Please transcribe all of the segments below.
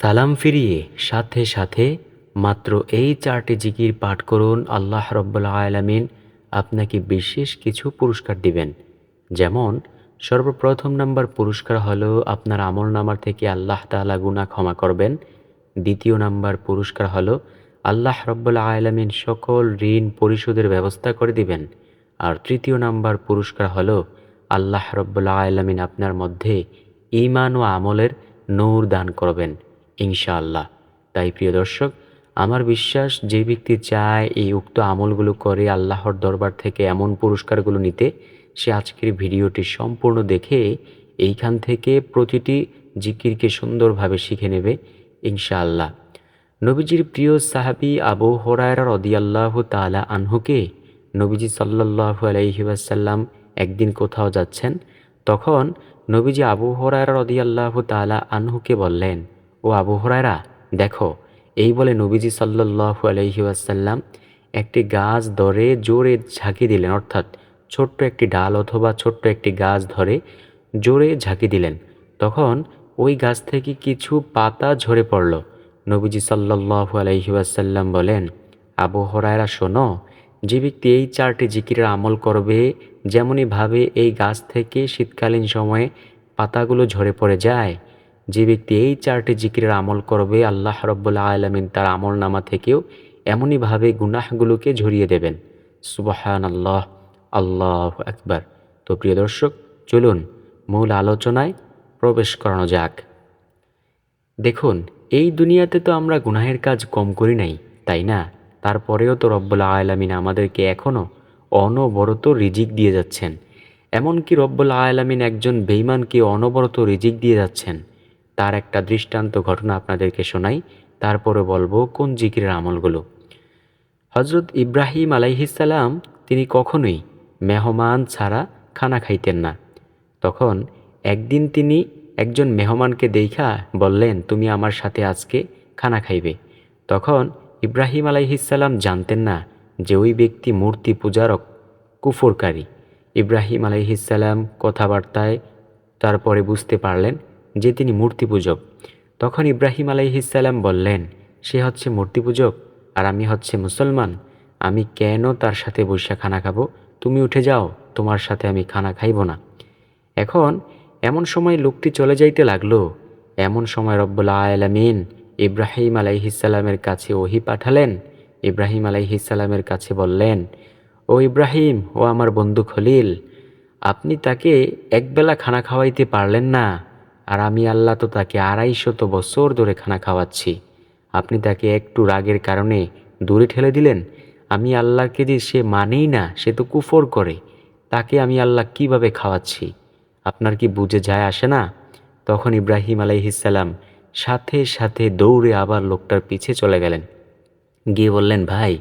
সালাম ফিরিয়ে সাথে সাথে মাত্র এই চারটি জিকির পাঠ করুন আল্লাহ রব্বুল আলামিন। আপনাকে বিশেষ কিছু পুরস্কার দিবেন। যেমন, সর্বপ্রথম নাম্বার পুরস্কার হলো আপনার আমল নামার থেকে আল্লাহ তালা গুনাহ ক্ষমা করবেন। দ্বিতীয় নাম্বার পুরস্কার হলো আল্লাহ রব্বুল আলামিন সকল ঋণ পরিশোধের ব্যবস্থা করে দিবেন। আর তৃতীয় নাম্বার পুরস্কার হলো আল্লাহ রব্বুল আলামিন আপনার মধ্যে ঈমান ও আমলের নূর দান করবেন। ইনশাআল্লাহ। তাই প্রিয় দর্শক, আমার বিশ্বাস যে ব্যক্তি চায় এই উক্ত আমলগুলো করে আল্লাহর দরবার থেকে এমন পুরস্কারগুলো নিতে, সে আজকের ভিডিওটি সম্পূর্ণ দেখে এইখান থেকে প্রতিটি জিকিরকে সুন্দরভাবে শিখে নেবে ইনশাআল্লাহ। নবীজির প্রিয় সাহাবি আবু হরায়রা রদিয়াল্লাহ তালা আনহুকে নবীজি সাল্লাল্লাহু আলাইহি ওয়াসাল্লাম একদিন কোথাও যাচ্ছেন, তখন নবীজি আবু হরায়রা রদিয়াল্লাহ তালা আনহুকে বললেন ও আবু হরায়রা, দেখো, এই বলে নবীজি সাল্লাল্লাহু আলাইহি ওয়াসাল্লাম একটি গাছ ধরে জোরে ঝাঁকি দিলেন, অর্থাৎ ছোট্ট একটি ডাল অথবা ছোট্ট একটি গাছ ধরে জোরে ঝাঁকি দিলেন। তখন ওই গাছ থেকে কিছু পাতা ঝরে পড়ল। নবীজি সাল্লাল্লাহু আলাইহি ওয়াসাল্লাম বলেন, আবু হরায়রা, শোনো, যে ব্যক্তি এই চারটি জিকিরের আমল করবে যেমনইভাবে এই গাছ থেকে শীতকালীন সময়ে পাতাগুলো ঝরে পড়ে যায় যে ব্যক্তি এই চারটি জিকিরের আমল করবে, আল্লাহ রব্বুল্লা আলমিন তার আমল নামা থেকেও এমনইভাবে গুনাহগুলোকে ঝরিয়ে দেবেন। সুবাহান আল্লাহ আল্লাহ একবার তো প্রিয় দর্শক, চলুন মূল আলোচনায় প্রবেশ করানো যাক। দেখুন, এই দুনিয়াতে তো আমরা গুনাহের কাজ কম করি নাই, তাই না? তারপরেও তো রব্বুল্লা আলামিন আমাদেরকে এখনও অনবরত রিজিক দিয়ে যাচ্ছেন। এমনকি রব্বুল্লা আলামিন একজন বেইমানকে অনবরত রিজিক দিয়ে যাচ্ছেন। তার একটা দৃষ্টান্ত ঘটনা আপনাদেরকে শোনাই, তারপরে বলব কোন জিকিরের আমলগুলো। হজরত ইব্রাহিম আলাইহিসাল্লাম তিনি কখনোই মেহমান ছাড়া খানা খাইতেন না। তখন একদিন তিনি একজন মেহমানকে দেখা বললেন, তুমি আমার সাথে আজকে খানা খাইবে। তখন ইব্রাহিম আলাইহিসাল্লাম জানতেন না যে ওই ব্যক্তি মূর্তি পূজারক, কুফরকারী। ইব্রাহিম আলাইহিসাল্লাম কথাবার্তায় তারপরে বুঝতে পারলেন যে তিনি মূর্তি পূজক তখন ইব্রাহিম আলাইহিসাল্লাম বললেন, সে হচ্ছে মূর্তি পূজক আর আমি হচ্ছে মুসলমান। আমি কেন তার সাথে বৈশা খানা খাব? তুমি উঠে যাও, তোমার সাথে আমি খানা খাইব না। এখন এমন সময় লোকটি চলে যাইতে লাগল। এমন সময় রব্বুল আলামিন ইব্রাহিম আলাইহিসাল্লামের কাছে ওহি পাঠালেন। ইব্রাহিম আলাইহিসাল্লামের কাছে বললেন, ও ইব্রাহিম, ও আমার বন্ধু খলিল, আপনি তাকে একবেলা খানা খাওয়াইতে পারলেন না। আর আমি আল্লাহ তো তাকে আড়াইশত বছর ধরে খানা খাওয়াচ্ছি। আপনি তাকে একটু রাগের কারণে দূরে ঠেলে দিলেন। আমি আল্লাহকে যে সে মানেই না, সে তো কুফর করে। তাকে আমি আল্লাহ কীভাবে খাওয়াচ্ছি? আপনার কি বুঝে যায় আসে না? তখন ইব্রাহিম আলাইহিসাল্লাম সাথে সাথে দৌড়ে আবার লোকটার পিছে চলে গেলেন। গিয়ে বললেন, ভাই,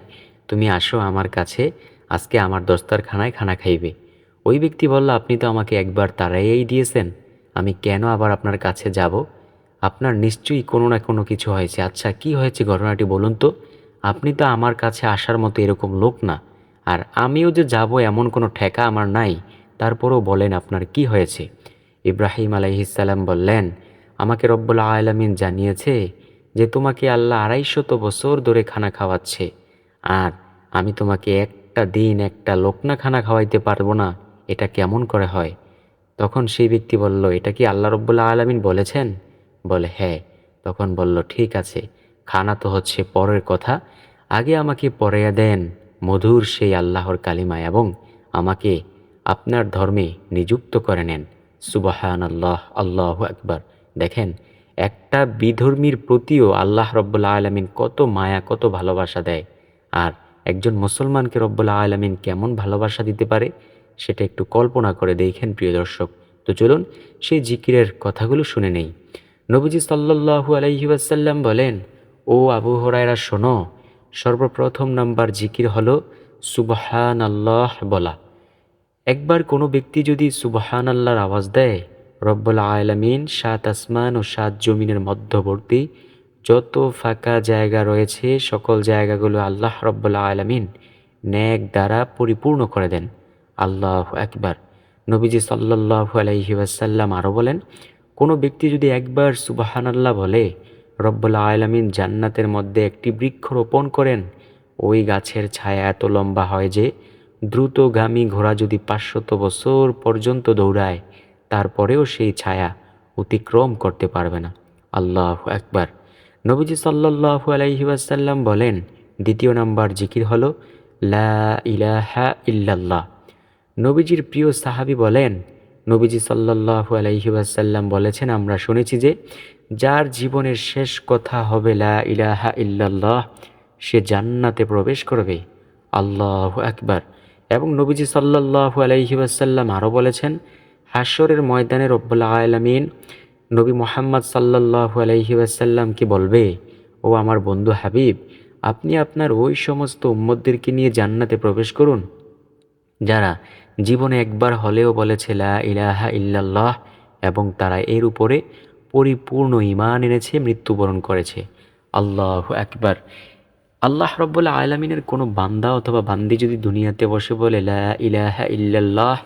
তুমি আসো আমার কাছে, আজকে আমার দস্তারখানায় খানা খাইবে। ওই ব্যক্তি বলল, আপনি তো আমাকে একবার তাড়াইয়াই দিয়েছেন। আমি কেন আবার আপনার কাছে যাব? আপনার নিশ্চয়ই কোনো না কোনো কিছু হয়েছে। আচ্ছা কি হয়েছে ঘটনাটি বলুন তো? আপনি তো আমার কাছে আসার মতো এরকম লোক না। আর আমিও যে যাব এমন কোনো ঠেকা আমার নাই। তারপরও বলেন আপনার কি হয়েছে? ইব্রাহিম আলাইহিসাল্লাম বললেন, আমাকে রব্বুল আলমিন জানিয়েছে যে তোমাকে আল্লাহ আড়াইশত বছর ধরে খানা খাওয়াচ্ছে। আর আমি তোমাকে একটা দিন একটা লোকনা খানা খাওয়াইতে পারব না। এটা কেমন করে হয়? তখন সেই ব্যক্তি বলল, এটা কি আল্লাহ রব্বুল্লা আলমিন বলেছেন? বলে হ্যাঁ। তখন বলল, ঠিক আছে, খানা তো হচ্ছে পরের কথা। আগে আমাকে পড়াইয়া দেন মধুর সেই আল্লাহর কালিমা এবং আমাকে আপনার ধর্মে নিযুক্ত করে নেন। সুবাহান আল্লাহ আল্লাহ একবার দেখেন, একটা বিধর্মীর প্রতিও আল্লাহ রব্বুল্লা আলমিন কত মায়া, কত ভালোবাসা দেয়। আর একজন মুসলমানকে রব্বুল্লা আলমিন কেমন ভালোবাসা দিতে পারে? সেটা একটু কল্পনা করে দেখেন প্রিয় দর্শক। তো চলুন সেই জিকিরের কথাগুলো শুনে নেই। নবীজি সাল্লাহু আলহিবাসাল্লাম বলেন, ও আবু হরায়রা, শোনো, সর্বপ্রথম নাম্বার জিকির হল সুবহান আল্লাহ বলা। একবার কোনো ব্যক্তি যদি সুবহান আল্লাহর আওয়াজ দেয়, রব্বুল আয়লামিন সাত আসমান ও সাত জমিনের মধ্যবর্তী যত ফাঁকা জায়গা রয়েছে, সকল জায়গাগুলো আল্লাহ রব্বুল্লা আলমিন ন্যাক দ্বারা পরিপূর্ণ করে দেন। আল্লাহ একবার নবীজি সাল্লাহ আলাইহি ওয়াসাল্লাম আরও বলেন, কোনো ব্যক্তি যদি একবার সুবাহান আল্লাহ বলে রব্বুল্লা আলমিন জান্নাতের মধ্যে একটি বৃক্ষ রোপণ করেন, ওই গাছের ছায়া এত লম্বা হয় যে দ্রুতগামী ঘোড়া যদি পাঁচশত বছর পর্যন্ত দৌড়ায়, তারপরেও সেই ছায়া অতিক্রম করতে পারবে না। আল্লাহ একবার নবীজি সাল্লাহু আলাইহি ওয়াসাল্লাম বলেন, দ্বিতীয় নাম্বার জিকির হলো, লা ইলাহা ইল্লাল্লাহ। নবীজির প্রিয় সাহাবি বলেন, নবীজি সাল্লাহু আলাইহি ওয়াসাল্লাম বলেছেন, আমরা শুনেছি যে, যার জীবনের শেষ কথা হবে লা ইলাহা ইল্লাল্লাহ, সে জান্নাতে প্রবেশ করবে। আল্লাহ একবার এবং নবীজি সাল্লাহু আলাইহি ওয়াসাল্লাম আরও বলেছেন হাসরের ময়দানে রব্বুল আলামিন নবী মোহাম্মদ সাল্লাহু আলাইহি ওয়াসাল্লামকে বলবে? ও আমার বন্ধু হাবিব, আপনি আপনার ওই সমস্ত উম্মদদেরকে নিয়ে জান্নাতে প্রবেশ করুন। যারা জীবনে একবার হলেও বলেছে, লা ইলাহা ইল্লাল্লাহ এবং তারা এর উপরে পরিপূর্ণ ইমান এনেছে, মৃত্যুবরণ করেছে। আল্লাহ একবার আল্লাহ রব্বুল্লা আলমিনের কোনো বান্দা অথবা বান্দি যদি দুনিয়াতে বসে বলে, লা ইলাহা ইল্লাল্লাহ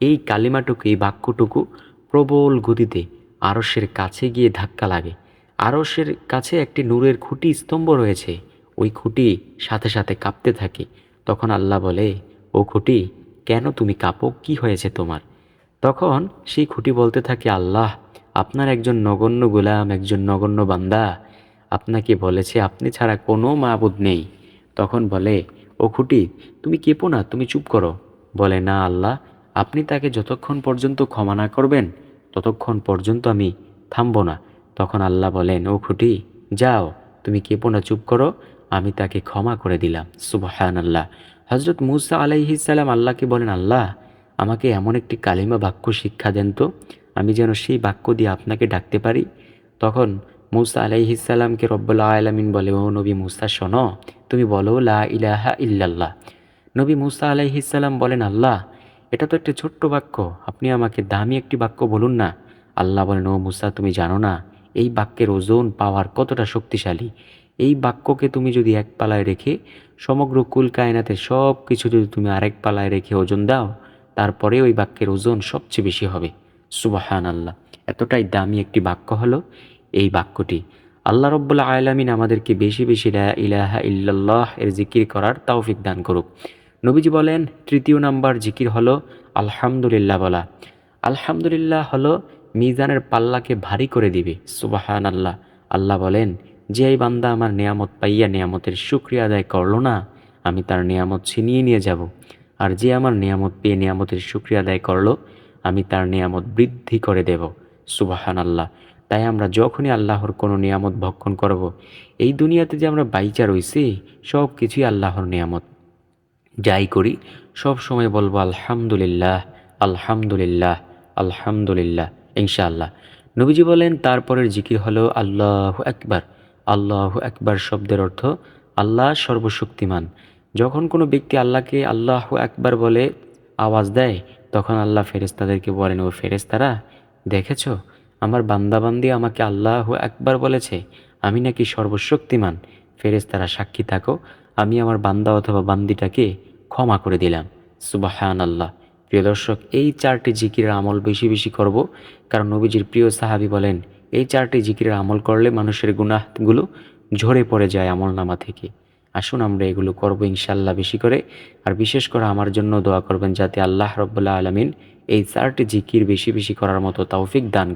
এই কালিমাটুকু, এই বাক্যটুকু প্রবল গতিতে আরসের কাছে গিয়ে ধাক্কা লাগে। আরসের কাছে একটি নূরের খুঁটি স্তম্ভ রয়েছে। ওই খুঁটি সাথে সাথে কাঁপতে থাকে। তখন আল্লাহ বলে ও খুঁটি, কেন তুমি কাঁপো? কি হয়েছে তোমার? তখন সেই খুঁটি বলতে থাকে, আল্লাহ, আপনার একজন নগণ্য গোলাম, একজন নগণ্য বান্দা আপনাকে বলেছে, আপনি ছাড়া কোনো মাবুদ নেই। তখন বলে, ও খুঁটি, তুমি কেঁপো না, তুমি চুপ করো। বলে, না, আল্লাহ, আপনি তাকে যতক্ষণ পর্যন্ত ক্ষমা না করবেন, ততক্ষণ পর্যন্ত আমি থামবো না। তখন আল্লাহ বলেন, ও খুঁটি, যাও, তুমি কেঁপো না, চুপ করো আমি তাকে ক্ষমা করে দিলাম। সুবহান আল্লাহ হজরত মুসা আলাইহিসাল্লাম আল্লাহকে বলেন, আল্লাহ, আমাকে এমন একটি কালিমা বাক্য শিক্ষা দেন তো, আমি যেন সেই বাক্য দিয়ে আপনাকে ডাকতে পারি? তখন মুসা আলাইহিসাল্লামকে রব্বুল্লা আলামিন বলে, ও নবী মুসা, শোনো, তুমি বলো, লা ইলাহা ইল্লাল্লাহ। নবী মুসা আলাইহিসাল্লাম বলেন, আল্লাহ, এটা তো একটা ছোট্ট বাক্য, আপনি আমাকে দামি একটি বাক্য বলুন না। আল্লাহ বলেন, ও মুসা, তুমি জানো না, এই বাক্যের ওজন পাওয়ার কতটা শক্তিশালী? এই বাক্যকে তুমি যদি এক পালায় রেখে সমগ্র কুল কায়নাতে সব কিছু যদি তুমি আরেক পালায় রেখে ওজন দাও, তারপরে ওই বাক্যের ওজন সবচেয়ে বেশি হবে। সুবাহান আল্লাহ এতটাই দামি একটি বাক্য হলো এই বাক্যটি। আল্লাহ রব্বুল্লা আলামিন আমাদেরকে বেশি বেশি লা ইলাহা ইল্লাল্লাহ এর জিকির করার তৌফিক দান করুক। নবীজি বলেন, তৃতীয় নাম্বার জিকির হলো আলহামদুলিল্লাহ বলা। আলহামদুলিল্লাহ হলো মিজানের পাল্লাকে ভারী করে দিবে। সুবাহান আল্লাহ আল্লাহ বলেন যে এই বান্দা আমার নিয়ামত পাইয়া নিয়ামতের সুক্রিয়া আদায় করল না, আমি তার নিয়ামত ছিনিয়ে নিয়ে যাব। আর যে আমার নিয়ামত পেয়ে নিয়ামতের সুক্রিয়া আদায় করল, আমি তার নিয়ামত বৃদ্ধি করে দেব। সুবাহান আল্লাহ তাই আমরা যখনই আল্লাহর কোনো নিয়ামত ভক্ষণ করব। এই দুনিয়াতে যে আমরা বাইচা রয়েছি সব কিছুই আল্লাহর নিয়ামত। যাই করি, সব সময় বলব, আলহামদুলিল্লাহ আলহামদুলিল্লাহ আলহামদুলিল্লাহ ইনশাআল্লাহ। নবীজি বলেন, তারপরের জিকির হলো, আল্লাহ একবার আল্লাহ একবার শব্দের অর্থ আল্লাহ সর্বশক্তিমান। যখন কোনো ব্যক্তি আল্লাহকে আল্লাহ একবার বলে আওয়াজ দেয়, তখন আল্লাহ ফেরেস্তাদেরকে বলেন, ও ফেরেস্তারা দেখেছ? আমার বান্দাবান্দি আমাকে আল্লাহ একবার বলেছে, আমি নাকি সর্বশক্তিমান। ফেরেস্তারা সাক্ষী থাকো, আমি আমার বান্দা অথবা বান্দিটাকে ক্ষমা করে দিলাম। সুবাহান আল্লাহ প্রিয় দর্শক, এই চারটি জিকিরের আমল বেশি বেশি করব, কারণ নবীজির প্রিয় সাহাবি বলেন এই চারটি জিকিরের আমল করলে মানুষের গুনাহগুলো ঝরে পড়ে যায় আমল নামা থেকে। আসুন আমরা এগুলো করব ইনশাল্লাহ বেশি করে। আর বিশেষ করে আমার জন্য দোয়া করবেন যাতে আল্লাহ রব্বুল্লাহ আলমিন এই চারটি জিকির বেশি বেশি করার মতো তৌফিক দান